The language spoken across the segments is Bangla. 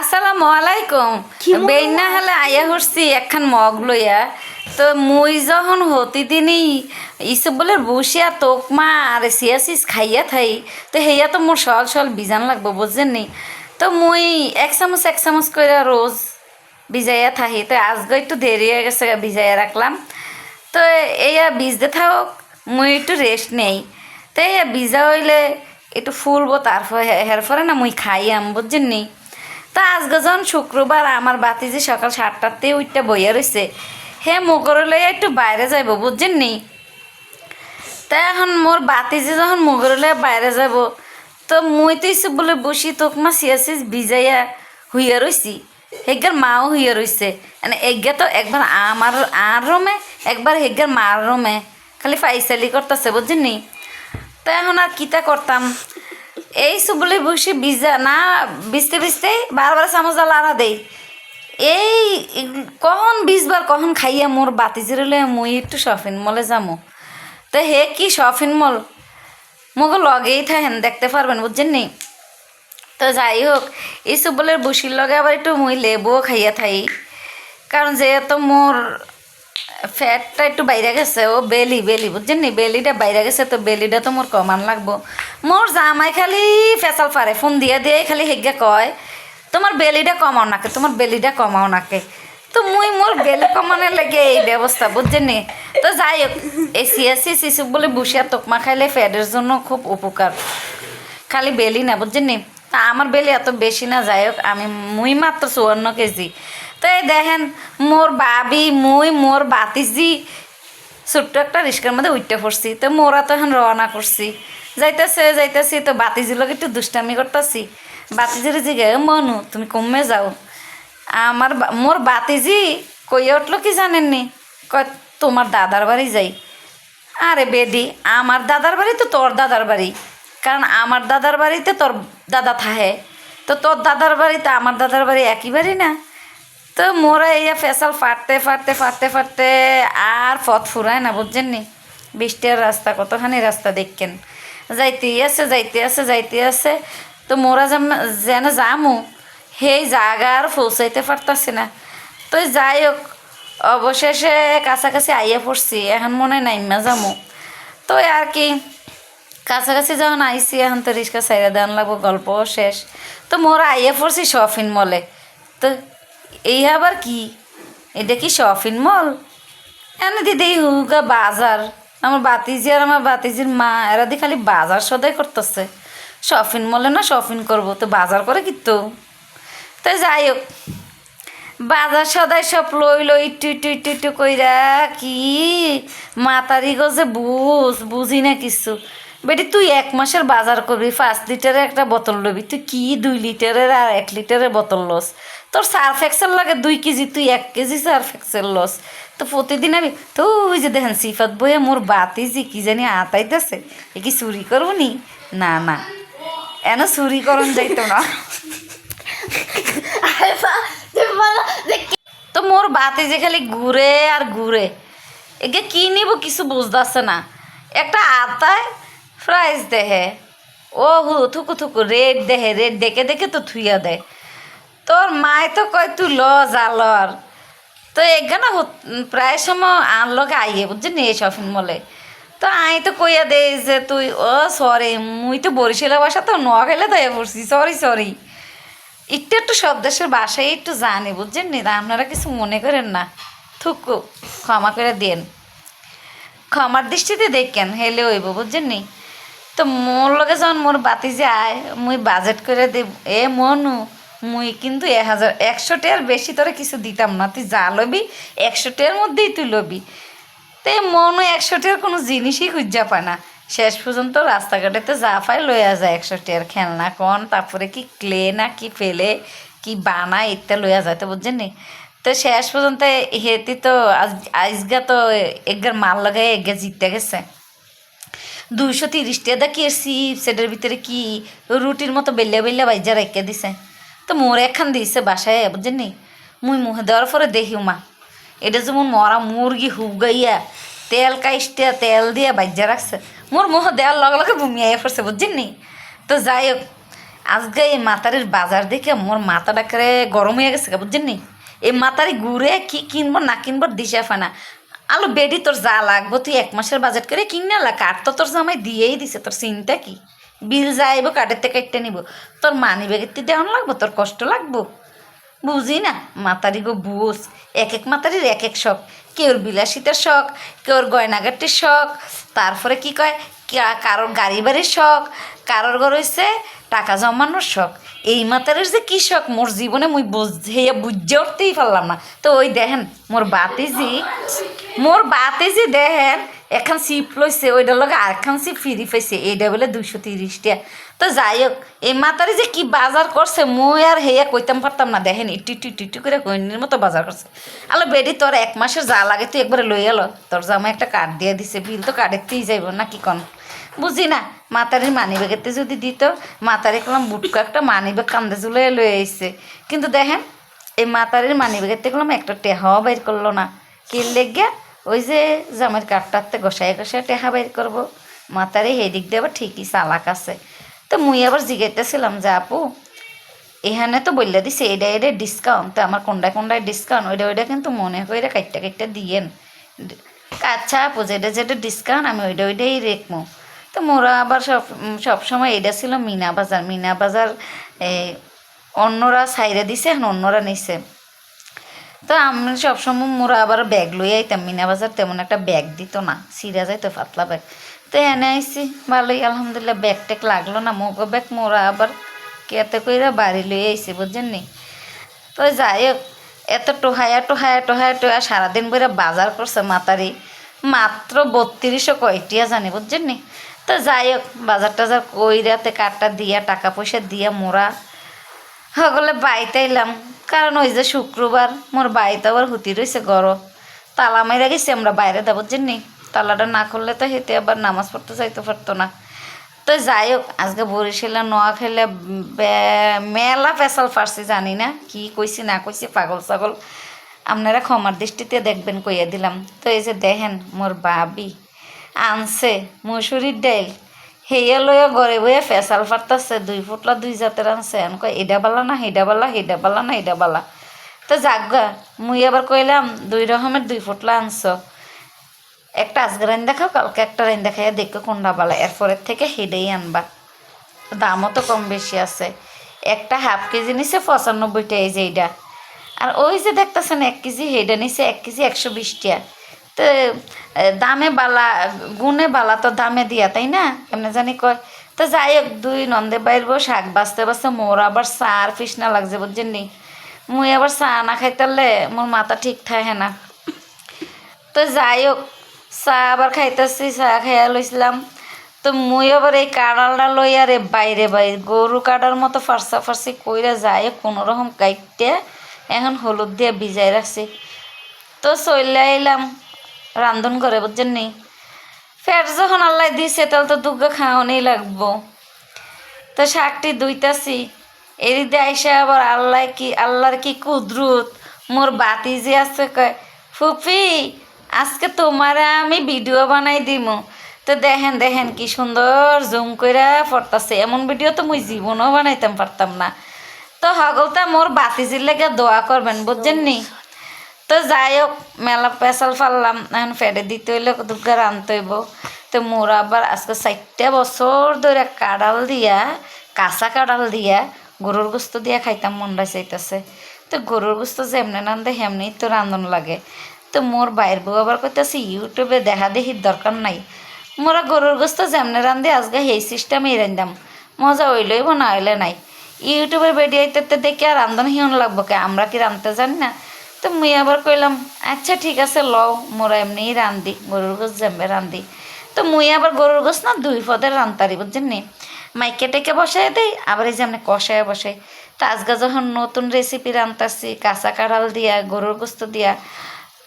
আসসালামু আলাইকুম। বেইনা হলে আইয়া হরছি একখান মগ লইয়া। তো মুই যখন হতি দিনই ইসব বলে বসিয়া তোকমা আর সিয়াসিস খাইয়া থাই তো হেয়া তো মোর সল সল বিজান লাগবো বুঝছেন নি? তো মুই এক চামচ এক চামচ করে রোজ ভিজাইয়া থাকি তো আজকে একটু দেরি হয়ে গেছে ভিজাইয়া রাখলাম। তো এইয়া ভিজতে থাক মুই একটু রেস্ট নেই। তো এইয়া ভিজা হইলে একটু ফুলবো তারপর হের পরে না মুই খাইয়াম বুঝছেন নি? তা আজকে যখন শুক্রবার, আমার বাতি যে সকাল সাতটাতে উঠটা বইয়া রয়েছে হে মকর লইয়া একটু বাইরে যাইব, বুঝছেন নি? তা এখন মোর বাতি যে যখন মগর লইয়া বাইরে যাব তো মুই তো ইসব বলে বসি, তোক মা সিয়াসিস ভিজাইয়া হইয়া রইছি। হেগার মাও হইয়া রইছে। মানে এগা তো একবার আমার, আর রমে, একবার হেগার মার রমে। খালি ফাইসালি করতেছে, বুঝছেন নি? তো এখন আর কিতা করতাম? এই সুবলে বসে ভিজা না ভিজতে ভিজতে বারবার চামচ লাড়া দেই। এই, কখন বিশবার কখন খাইয়া মোর বাতি জিরলে মুই একটু শপিং মলে যামো। তো হে কি শপিং মল? মোকে লগেই থাকেন দেখতে পারবেন, বুঝছেন নি? তো যাই হোক, এই সুবলের বসির লগে আবার একটু মুই লেবুও খাইয়া থাই। কারণ যেহেতু মোর ফ্যাটটা একটু বাইরে গেছে, ও বেলি বেলি, বুঝছেন নি? বেলিটা বাইরে গেছে, তো বেলিটা তো মোর কমান লাগবো। মোর জামাই খালি ফেসাল পারে ফোন দিয়ে দিয়ে খালি হেগে কয়, তোমার বেলিটা কমাও নাকে, তোমার বেলিটা কমাও নাকে। তো মুই মোর বেলি কমানোর লেগে এই ব্যবস্থা, বুঝছেন নি? তো যাই হোক, এই সিয়াসি শিশু বলে বসিয়া তোকমা খাইলে ফ্যাটের জন্য খুব উপকার। খালি বেলি না, বুঝছেন নি? তা আমার বেলি এত বেশি না, যাই হোক, আমি মুই মাত্র চুয়ান্ন কেজি। তো এই দেখেন, মোর বাবি, মুই, মোর বাতিজি, ছোট্ট একটা রিস্কার মধ্যে উঠতে পড়ছি। তো মোরা তো এখন রওনা করছি। যাইতেছে, যাইতেছি, তো বাতিজির লোক একটু দুষ্টামি করতেছি। বাতিজির জিগে মনু, তুমি কমে যাও। আমার মোর বাতিজি কইয়া উঠল কি জানেননি? কয়, তোমার দাদার বাড়ি যাই। আরে বেডি, আমার দাদার বাড়ি তো তোর দাদার বাড়ি। কারণ আমার দাদার বাড়িতে তোর দাদা থাহে তো তোর দাদার বাড়িতে আমার দাদার বাড়ি একই বাড়ি না? তো মোরা এই ফেসাল ফাটতে ফাটতে ফাটতে ফাটতে আর পথ ফুরায় না বুঝছেন নি বৃষ্টির রাস্তা, কতখানি রাস্তা দেখছেন যাইতে আছে যাইতে আছে যাইতে আছে তো মোরা যেন যামু সেই জায়গা আর পৌঁছাইতে পারতাছি না তো যাই হোক অবশেষে কাছাকাছি আইয়া পড়ছি এখন মনে নাই মা যামু তো আর কি কাছাকাছি যখন আইসি এখন তো রিক্সা সাইডে দেওয়ান লাগবো গল্প শেষ তো মোর আইয়া পড়ছি শপিং মলে তো এই আবার কি এটা কি শপিং মল এনে দিদি হুগা বাজার আমার বাতিজি আর আমার বাতিজির মা, এরা দি খালি বাজার সদাই করতেছে। শপিং মলে না শপিং করব, তো বাজার করে কিন্তু তো যাই হোক, বাজার সদাই সব লই লই ইটু ইটু ইটু ইটু কইরা কি মাতারি গজে বুঝ, বুঝি না কিছু। বেটি, তুই এক মাসের বাজার করবি, পাঁচ লিটারের একটা বোতল লবি। তুই কি দুই লিটারের আর এক লিটারের বোতল লস? তোর সার্ফ এক্সেল লাগে দুই কেজি, তুই এক কেজি সার্ফ এক্সেল লস। তো প্রতিদিন আমি তো ওই যে দেখেন সিফাত বইয়ে মোর বাতি যে কি জানি আতাইতেছে এ কি চুরি করব নি না। না এন চুরি করন যাইতো না। তো মোর বাতি যে খালি ঘুরে আর ঘুরে একে কি নিব কিছু বুঝতেছে না। একটা আতায় প্রাইস দেহে ও হু থুকু থুকু রেড দেহে রেড দেখে দেখে তো থুইয়া দেয়। তোর মায় তো কয় তুই ল জালর তো এখানে প্রায় সময় আনলোকে আইয়ে বুঝছি নি এই শপিং মলে। তো আই তো কইয়া দে যে তুই, ও সরি, মুই তো বরিশালের বাসা তো নোয়াখাইলে তো পড়ছি, সরি সরি। একটু একটু সব দেশের বাসায় একটু জানি বুঝছেন নি আপনারা কিছু মনে করেন না। থুকু, ক্ষমা করে দেন। ক্ষমার দৃষ্টিতে দেখেন, হেলে হইব বুঝছেন নি। তো মোর লগে যখন মোর বাতি যে আয়, মুই বাজেট করে দেব। এ মনু মুই কিন্তু এক হাজার একশো টাকার বেশি তোরা কিছু দিতাম না। তুই যা লবি, একশো টাকার মধ্যেই তুই লবি। তো মনু একশো টাকার কোনো জিনিসই খুঁজা পায় না। শেষ পর্যন্ত রাস্তাঘাটেতে যা পায় লইয়া যায় একশো টাকার খেলনা, কন, তারপরে কি ক্লে না কি ফেলে, কি বানা ইত্যা লইয়া যায় তো বুঝছেন নি? তো শেষ পর্যন্ত হেতি তো আজ, আজগা তো একগার মাল লাগাই একগা জিততে গেছে। দুইশো তিরিশ টাকা কি চিপসেটের ভিতরে কি? রুটির মতো বেল্লা বেল্লা বাইজা রেখে দিছে। তো মোর একখান দিছে বাসায় বুঝছেন নি? মুই মুহে দেওয়ার পরে দেখি মা এটা যেমন মরা মুরগি হুগাইয়া তেল কাইস্টিয়া তেল দিয়া বাইজা রাখছে। মোর মুহ দেওয়ার লগে লগে বুমিয়াই পড়ছে, বুঝছেন নি? তো যাই হোক, আজকে এই মাতারির বাজার দেখে মোর মাথাটা করে গরম হয়ে গেছে বুঝছেন নি? এই মাতারি ঘুরে কি কিনবো না কিনবো দিশা ফানা আলো বেডি তোর যা লাগবো, তুই এক মাসের বাজেট করে কিনে লা কাঠ তো তোর জামাই দিয়েই দিছে, তোর চিন্তা কি? বিল যাইব থেকে কেটে নিব। তোর মানি ব্যাগের তুই দেওয়ান লাগবো? তোর কষ্ট লাগবো? বুঝি না? মাতারি গো বুঝ। এক এক মাতারির এক এক শখ। কেউর বিলাসিতার শখ? কেউর গয়নাঘাটির শখ? তারপরে কি কয়? কারোর গাড়ি বাড়ির শখ? কারোর ঘর হয়েছে টাকা জমানোর শখ। এই মাতারের যে কী শখ, মোর জীবনে মুই বুঝে বুঝে উঠতেই পারলাম না। তো ওই দেখেন, মোর বাতিজি মোর বাতিজি দেখেন, এখন সিপ লইছে ওইটার লগে আরেকখান সিপ ফিরি পাইছে এইটা বলে দুইশো তিরিশটা। তো যাই হোক, এই মাতারি যে কি বাজার করছে, মুই আর হেয়া কইতাম পারতাম না। দেখেন ইটু ইটু ইটু ইটু করে কইনির মতো বাজার করছে। আলো বেডি, তোর এক মাসের যা লাগে তুই একবারে লই এলো তোর জামা একটা কার্ড দিয়ে দিছে বিল তো কার্ডের তুই যাইব, না কি কন? বুঝি না মাতারির মানি ব্যাগেতে যদি দিত, মাতারি করলাম বুটকা একটা মানি ব্যাগ কান্দে ঝুলে লয়ে আইছে। কিন্তু দেখেন, এই মাতারির মানি ব্যাগেতে করলাম একটা টেহাও বাইর করল না। কি লেগে ওই যে জামের কাঠটাতে গোসাই গোসাই টেহা বাইর করব। মাতারি হেদিক দিয়ে আবার ঠিকই চালাক আছে। তো মুই আবার জিগাইতেছিলাম, যে আপু, এখানে তো বললে দিছে এটা এটা ডিসকাউন্ট তো আমার কোনটায় কোনটায় ডিসকাউন্ট ওইটা ওইটা কিন্তু মনে করে কাইটটা কাইটটা দিয়েন। আচ্ছা আপু যেটা যেটা ডিসকাউন্ট আমি ওইটা ওইটাই রেখমো। তো মোরা আবার সব সব সময় এটা ছিল মিনা বাজার। মিনা বাজার অন্যরা সাইরে দিছে, এখন অন্যরা নিছে। তো আমি সবসময় মোরা আবার ব্যাগ লই আইতাম। মিনা বাজার তেমন একটা ব্যাগ দিত না সিরা যাইতো পাতলা ব্যাগ। তো এনে আইসি ভালোই, আলহামদুলিল্লাহ, ব্যাগ ট্যাগ লাগল না, মোগো ব্যাগ মোরা আবার কেতে কইরা বাড়ি লই আইসি বুঝছেন নি? তো যাই হোক, এত টোহায়া টোহায়া টোহায়া টোহা সারাদিন বইরা বাজার করছে মাতারি। মাত্র বত্রিশশো কয়টিয়া জানি, বুঝছেন নি? তো যাই হোক, বাজার টাজার কইরাতে কাঠটা দিয়া, টাকা পয়সা দিয়া মোরা সকলে বাইতে এলাম। কারণ ওই যে শুক্রবার, মোর বাড়িতে আবার হুতি রয়েছে গড় তালা মাইরা গেছি, আমরা বাইরে দেবো জানি তালাটা না করলে তো হেঁটে আবার নামাজ পড়তে যাইতে পারতো না। তো যাই হোক, আজকে বরিশালে নোয়া খেলে মেলা পেশাল ফার্সি জানি না কি কইছি, না কইছি, পাগল ছাগল। আপনারা ক্ষমার দৃষ্টিতে দেখবেন, কইয়া দিলাম। তো এই যে দেখেন, মোর বাবি আনছে, মসুরির ডাইল হেয়া লইয়া ঘরে বইয়া ফেসাল ফাটতাছে, দুই ফুটলা দুই জাতের আনছে। আমি এটা বালা না হেডা বালা হেডা বালা না এটা বালা? তো যাগা মুই আবার কইলাম, দুই রকমের দুই ফুটলা আনছ। একটা আজকে রাইন দেখাও, কালকে একটা রাইন দেখাইয়া দেখো কোনটা বালা। এরপরের থেকে হেডেই আনবা। দামও তো কম বেশি আছে। একটা হাফ কেজি নিছে পঁচানব্বইটা, এই যে এইটা আর ওই যে দেখতেছেন, এক কেজি হেডা নিছে, এক কেজি একশো বিশ টাকা তো দামে বালা, গুণে বালা তো দামে দিয়া, তাই না? এমনি জানি কয়। তো যাই হোক, দুই নন্দে বাইরবো শাক বাঁচতে বাঁচতে মোর আবার চা আর ফিসনা লাগছে, বুঝছেন নি? মুই আবার চা না খাইতালে মোর মাথা ঠিক থাকে না। তো যাই হোক, চা আবার খাইতেছি, চা খাইয়া লইছিলাম। তো মুই আবার এই কাঁড়ালটা আরে বাইরে বাইরে, গরু কাটার মতো ফার্সা ফার্সি কইরা যায় কোনো রকম কাইটে এখন হলুদ দিয়ে ভিজাই রাখছি। তো চলে আইলাম রান্ধন করে, বুঝছেন নি? ফ্যাট যখন আল্লাহ দিছে, তাহলে তো দুগ্গা খাওয়ানোই লাগবো। তো শাকটি দুইতাছি এদিকে আইসা আবার আল্লাহ কি আল্লাহর কি কুদরত? মোর বাতি যে আছে কয়, ফুফি, আজকে তোমার আমি ভিডিও বানাই দিমু। তো দেখেন দেখেন কি সুন্দর জুম কইরা পড়তাছে। এমন ভিডিও তো মুই জীবনও বানাইতাম পারতাম না। তো হগলতা মোর বাতিজির লেগে দোয়া করবেন, বুঝছেন নি? তো যাই হোক মেলা পেশাল ফাললাম এখন ফেডে দিতে হইলে দুর্গা রানতে হইব। তো মোর আবার আজকে চারটা বছর ধরে কাঁড়াল দিয়া, কাঁচা কাঁড়াল দিয়া, গরুর গোস্ত দিয়া খাইতাম মনটা চাইতেছে তো গরুর গোস্ত যেমনি রান্ধে হেমনি তো রান্ধন লাগে। তো মোর বাইর বউ আবার কইতেছে, ইউটিউবে দেখা দেখির দরকার নাই। মোরা গরুর গোস্ত যেমনি রান্ধে আজকে সেই সিস্টেমেই রান্ধাম মজা হইলই না হইলে নাই। ইউটিউবের ভিডিও আইতে দেখে আর রান্ধন হিয়ন লাগবো কে? আমরা কি রান্ধতে জানি না? তো মুই আবার কইলাম আচ্ছা ঠিক আছে, লও, মোরা এমনিই রান্ধি, গরুর গোস জেম্বে রান্ধি। তো মুই আবার গরুর গোস না দুই পদের রান্তারি, বুঝছেন নি? মাইকে টেকে বসাই দেই, আবার এই যে আপনি কষায় বসাই তো আজকে যখন নতুন রেসিপি রান্তাছি, কাঁচা কাঁড়াল দিয়া, গরুর গোস্ত দিয়া,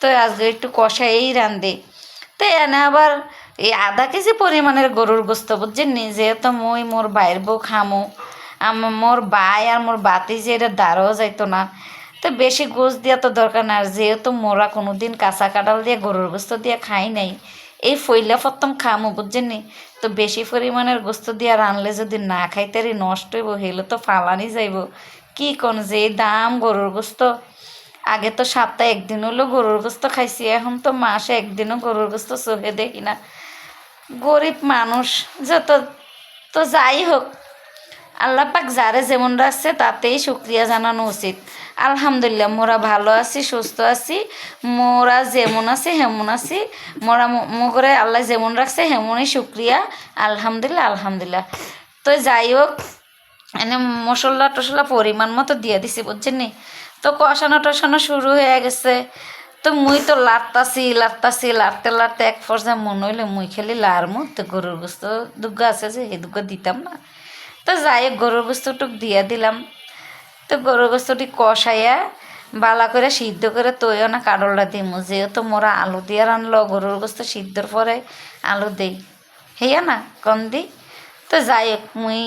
তো আজকে একটু কষাই রান্ধি। তো এনে আবার এই আধা কেজি পরিমাণের গরুর গোস্ত বুঝছেন নি? যেহেতু মই মোর বাইর বউ খামো আমার মোর বাই আর মোর বাতি যে এটা দাঁড়াও যাইতো না। তো বেশি গোস দেওয়া তো দরকার না, আর যেহেতু মোরা কোনো দিন কাঁচা কাঁঠাল দিয়ে গরুর গোস্ত দিয়ে খাই নাই, এই ফইলা প্রথম খামো বুঝছেনি তো বেশি পরিমাণের গোস্ত দিয়ে রানলে যদি না খাইতারি নষ্ট হইব, হেলে তো ফালানি যাইব। কি কোন যে দাম গরুর গোস্ত? আগে তো সপ্তাহে একদিন হলো গরুর গোস্ত খাইছি, এখন তো মাসে একদিনও গরুর গোস্ত চোখে দেখি না। গরিব মানুষ, যত, তো যাই হোক, আল্লাহ পাক যারে যেমন রাখছে তাতেই শুক্রিয়া জানানো উচিত। আলহামদুলিল্লাহ, মোরা ভালো আছি, সুস্থ আছি, মোরা যেমন আছি হেমন আছি, মোরা মোগরে আল্লাহ যেমন রাখছে হেমনই শুক্রিয়া, আলহামদুলিল্লাহ আলহামদুলিল্লাহ। তো যাই হোক, এনে মশলা টসলা পরিমাণ মতো দিয়ে দিছি, বুঝছেন নি? তো কষানো টসানো শুরু হয়ে গেছে। তো মুই তো লাড়তাছি লাড়তাছি লাড়তে লাড়তে এক পর্যায়ে মনে হইলে মুই খেলি লাড়মু তো গরুর গোস্ত দুগ্গা আছে যে সেই দুগ্গা দিতাম না। তো যাই হোক, গরুর গোস্তটুক দিয়ে দিলাম। তো গরুর গোস্তটি কষাইয়া বালা করে সিদ্ধ করে তৈও না কাডলটা দিমু। যেহেতু মোরা আলু দিয়ে রানলো গরুর গোস্ত সিদ্ধর পরে আলু দেই। হেয়া না, কম দি। তো যাই হোক মুই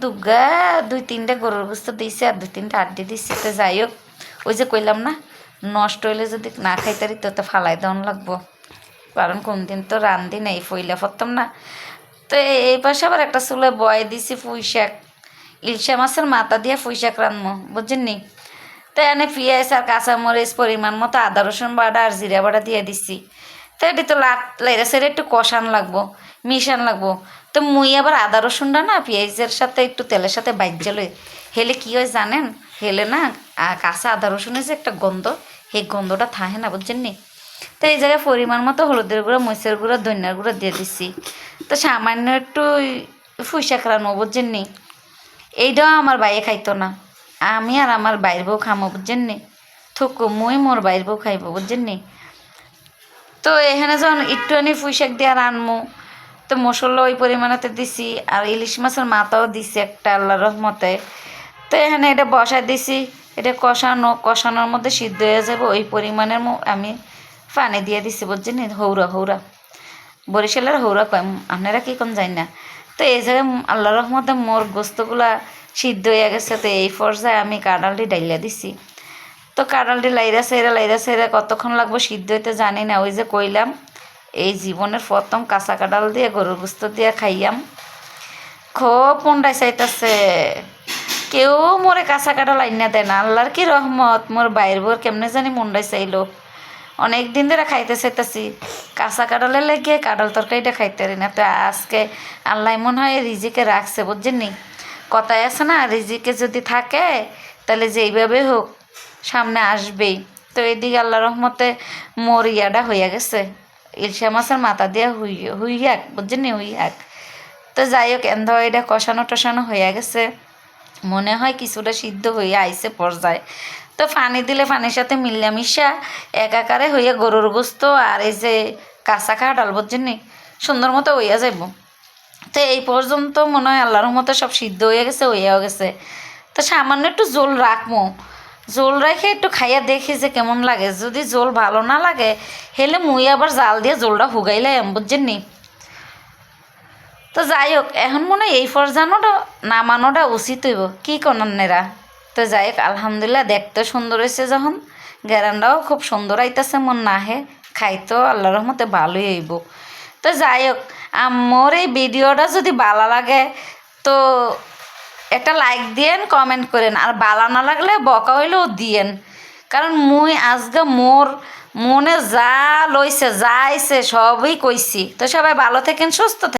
দুর্গা দুই তিনটা গরুর গোস্ত দিয়েছি আর দুই তিনটা আড্ডি দিছি। তো যাই হোক ওই যে কইলাম না, নষ্ট হইলে যদি না খাইতারি তো তো ফালাই দেওয়ান লাগবো। কারণ কোনদিন তো রান্ধি নেই, ফইলা ফরতাম না। তো এই পাশে আবার একটা চুলে বয় দিছি পুঁই শাক। ইলশা মাছের মাথা দিয়ে শাক রান্নবো বুঝছেন নি তো এনে পেঁয়াজ আর কাঁচামরিচ পরিমাণ মতো আদা, রসুন বাটা আর জিরা বাটা দিয়ে দিছি। তো এটি তো লাট লাইরা সেরে একটু কষান লাগবো, মিশান লাগবো। তো মুই আবার আদা, রসুনটা না পেঁয়াজের সাথে একটু তেলের সাথে বাইজা লই। হেলে কী হয় জানেন? হেলে না কাঁচা আদা, রসুনের যে একটা গন্ধ, সেই গন্ধটা থাহে না বুঝছেন নি তো এই জায়গায় পরিমাণ মতো হলুদের গুঁড়ো, মরিচের গুঁড়ো, ধনিয়ার গুঁড়ো দিয়ে দিছি। তো সামান্য একটু ফুইশাক রান্নবো বুঝছেন নি এইটাও আমার বাইরে খাইতো না। আমি আর আমার বাইর বউ খামো বুঝছেন নি থুকু, মুই মোর বাইর বউ খাইবো বুঝছেন নি তো এখানে যখন একটুখানি পুঁইশাক দিয়ে রানমু, তো মশলা ওই পরিমাণেতে দিছি, আর ইলিশ মাছের মাথাও দিছি একটা আল্লাহ রহমতে। তো এখানে এটা বসায় দিছি, এটা কষানো, কষানোর মধ্যে সিদ্ধ হয়ে যাবে, ওই পরিমাণের আমি পানি দিয়ে দিছি বুঝছেন? হৌরা হৌরা। বরিশালের হৌরা কয় আপনারা কি কম যাই না। তো এই জায়গায় আল্লাহ রহমতে মোর গোস্তগুলা সিদ্ধ হয়ে গেছে, তো এই পর্যায়ে আমি কাঁড়ালটি ডাইলা দিছি। তো কাঁড়ালটি লাইরা সেরা লাইরা সেরা কতক্ষণ লাগবে সিদ্ধ হইতে জানি না, ওই যে কইলাম, এই জীবনের প্রথম কাঁচা কাঁড়াল দিয়ে গরুর গুস্ত দিয়ে খাইয়াম। খুব মন্ডাই চাইতেছে, কেউ মোরে কাঁচা কাঁঠাল আইনা দেয় না, আল্লাহর কি রহমত, মোর বাইর বোর কেমনে জানি মন্ডাই চাইলো। অনেক দিন ধরে খাইতে চাইতেছি কাঁচা কাঁঠালের লেগে কাঁঠাল তরকারিটা খাইতে পারি না। তো আজকে আল্লাহ মনে হয় রিজিকে রাখছে, বুঝছেন কথায় আছে না, রিজিকে যদি থাকে, তাহলে যেইভাবে হোক সামনে আসবেই। তো এদিকে আল্লাহ রহমতে মোর ইয়াটা হইয়া গেছে। ইলশা মাছের মাথা দিয়া হুই হুইয়াক বুঝছেন হুইয়াক তো যাই হোক, এন্ধ এটা কষানো টষানো হইয়া গেছে। মনে হয় কিছুটা সিদ্ধ হইয়া আইসে পর্যায়ে। তো পানি দিলে পানির সাথে মিলামিশা একাকারে হইয়া গরুর গোস্ত আর এই যে কাঁচা কাঁঠাল নি সুন্দর মতো হইয়া যাইব তো এই পর্যন্ত মনে হয় আল্লাহর মতো সব সিদ্ধ হয়ে গেছে হইয়াও গেছে। তো সামান্য একটু জোল রাখব জোল রেখে একটু খাইয়া দেখি যে কেমন লাগে। যদি জোল ভালো না লাগে হেলে মুই আবার জাল দিয়ে জোলটা হুগাইলে বুঝছেন নি তো যাই হোক, এখন মনে হয় এই পর্যানোটা নামানোটা উচিত হইব। কী কনান্নেরা তো যাই হোক, আলহামদুলিল্লাহ দেখতে সুন্দর হয়েছে যখন। গ্যারান্ডাও খুব সুন্দর আইতাছে, মন নাহে খাইতো আল্লাহ রহমতে ভালোই হইব। তো যাই হোক আমার এই ভিডিওটা যদি ভালো লাগে, তো একটা লাইক দিয়েন কমেন্ট করেন। আর ভালো না লাগলে বকা হইলেও দিয়েন। কারণ মুই আজকে মোর মনে যা লইছে, যা আইছে, সবই কইছি। তো সবাই ভালো থাকেন, সুস্থ থাকেন।